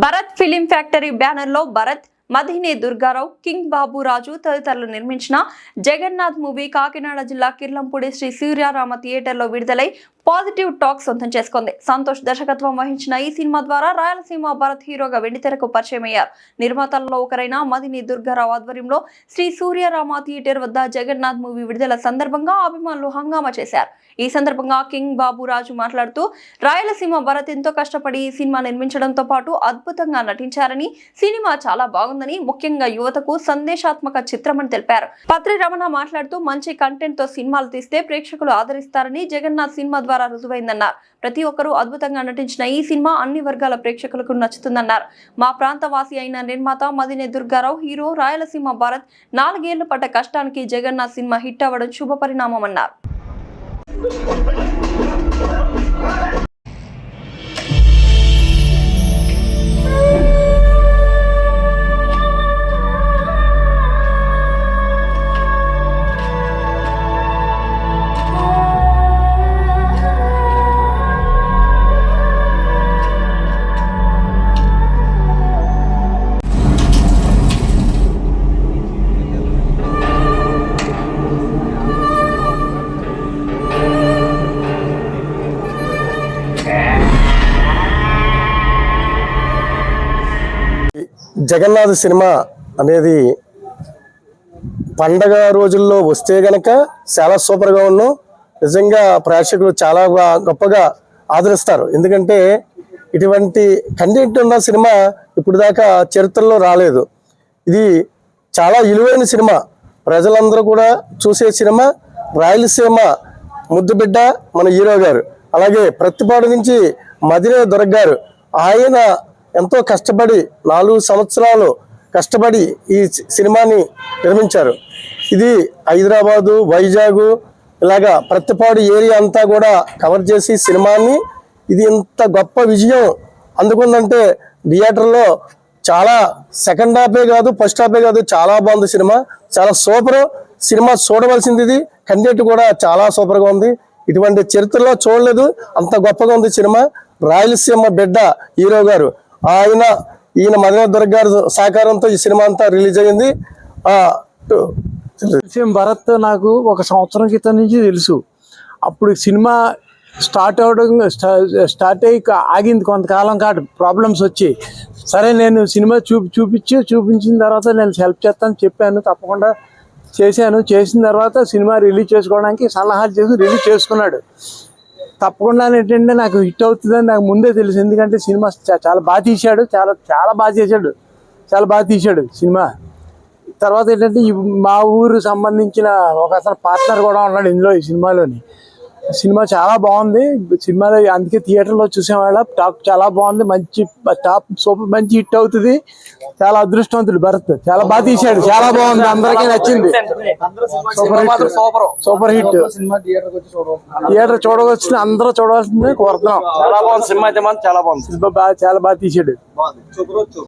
Bharat film factory బ్యానర్లో Bharat Madhine Durgarao King Babu Raju తదితరులు నిర్మించిన జగన్నాథ్ మూవీ కాకినాడ జిల్లా కిర్లంపూడి శ్రీ సూర్యారామ థియేటర్లో విడుదలై పాజిటివ్ టాక్ సొంతం చేసుకుంది. సంతోష్ దర్శకత్వం వహించిన ఈ సినిమా ద్వారా రాయలసీమ భరత్ హీరోగా వెండితెరకు పరిచయం అయ్యారు. నిర్మాతల్లో ఒకరైన మదిని దుర్గారావు ఆధ్వర్యంలో శ్రీ సూర్యరామ థియేటర్ వద్ద జగన్నాథ్ మూవీ విడుదల సందర్భంగా అభిమానులు హంగామా చేశారు. ఈ సందర్భంగా కింగ్ బాబు రాజు మాట్లాడుతూ రాయలసీమ భరత్ ఎంతో కష్టపడి ఈ సినిమా నిర్మించడంతో పాటు అద్భుతంగా నటించారని సినిమా చాలా బాగుందని ముఖ్యంగా యువతకు సందేశాత్మక చిత్రమని తెలిపారు. పత్రి రమణ మాట్లాడుతూ మంచి కంటెంట్తో సినిమాలు తీస్తే ప్రేక్షకులు ఆదరిస్తారని జగన్నాథ్ సినిమా ద్వారా రుజువైందన్నారు. ప్రతి ఒక్కరూ అద్భుతంగా నటించిన ఈ సినిమా అన్ని వర్గాల ప్రేక్షకులకు నచ్చుతుందన్నారు. మా ప్రాంతవాసి అయిన నిర్మాత మదినే దుర్గారావు హీరో రాయలసీమ భారత్ నాలుగేళ్ళు పడ్డ కష్టానికి జగన్నాథ్ సినిమా హిట్ అవ్వడం శుభ పరిణామమన్నారు జగన్నాథ్ సినిమా అనేది పండగ రోజుల్లో వస్తే గనక చాలా సూపర్గా ఉన్నాం. నిజంగా ప్రేక్షకులు చాలా గొప్పగా ఆదరిస్తారు. ఎందుకంటే ఇటువంటి కంటెంట్ ఉన్న సినిమా ఇప్పుడు దాకా చరిత్రలో రాలేదు. ఇది చాలా విలువైన సినిమా. ప్రజలందరూ కూడా చూసే సినిమా. రాయలసీమ ముద్దుబిడ్డ మన హీరో గారు. అలాగే ప్రతిపాడు నుంచి మదిరే దొరగారు ఆయన ఎంతో కష్టపడి నాలుగు సంవత్సరాలు కష్టపడి ఈ సినిమాని నిర్మించారు. ఇది హైదరాబాదు వైజాగ్ ఇలాగా ప్రతిపాడు ఏరియా అంతా కూడా కవర్ చేసి సినిమాని. ఇది ఇంత గొప్ప విజయం. అందుకుందంటే థియేటర్లో చాలా సెకండ్ హాఫే కాదు ఫస్ట్ హాఫే కాదు చాలా బాగుంది సినిమా. చాలా సూపర్. సినిమా చూడవలసింది ఇది. కంటెంట్ కూడా చాలా సూపర్గా ఉంది. ఇటువంటి చరిత్రలో చూడలేదు. అంత గొప్పగా ఉంది సినిమా. రాయలసీమ బిడ్డ హీరో గారు. ఆయన ఈయన మదన దుర్గ గారి సహకారంతో ఈ సినిమా అంతా రిలీజ్ అయింది. విషయం భరత్ నాకు ఒక సంవత్సరం క్రితం నుంచి తెలుసు. అప్పుడు సినిమా స్టార్ట్ అవడం స్టార్ట్ అయ్యి ఆగింది కొంతకాలం కాదు ప్రాబ్లమ్స్ వచ్చి సరే నేను సినిమా చూపి చూపించి చూపించిన తర్వాత నేను హెల్ప్ చేస్తాను చెప్పాను తప్పకుండా చేశాను. చేసిన తర్వాత సినిమా రిలీజ్ చేసుకోవడానికి సలహాలు చేసి రిలీజ్ చేసుకున్నాడు. తప్పకుండా ఏంటంటే నాకు హిట్ అవుతుందని నాకు ముందే తెలుసు. ఎందుకంటే సినిమా చాలా బాగా తీశాడు. చాలా చాలా బాగా చేశాడు. చాలా బాగా తీశాడు సినిమా. తర్వాత ఏంటంటే మా ఊరు సంబంధించిన ఒక అతను పార్ట్నర్ కూడా ఉన్నాడు ఇందులో ఈ సినిమాలోని. సినిమా చాలా బాగుంది. సినిమాలో అందుకే థియేటర్లో చూసేవాళ్ళ. టాప్ చాలా బాగుంది. మంచి టాప్ సూపర్ మంచి హిట్ అవుతుంది. చాలా అదృష్టవంతుడు భరత్. చాలా బాగా తీశాడు. చాలా బాగుంది. అందరికీ నచ్చింది. Super hit. Super hit. Theatre చూడవలసిన అందరూ చూడవలసిందే కోరుతున్నాం. చాలా బాగుంది. సినిమా అయితే మాత్రం చాలా బాగుంది. సినిమా బాగా చాలా బాగా తీశాడు.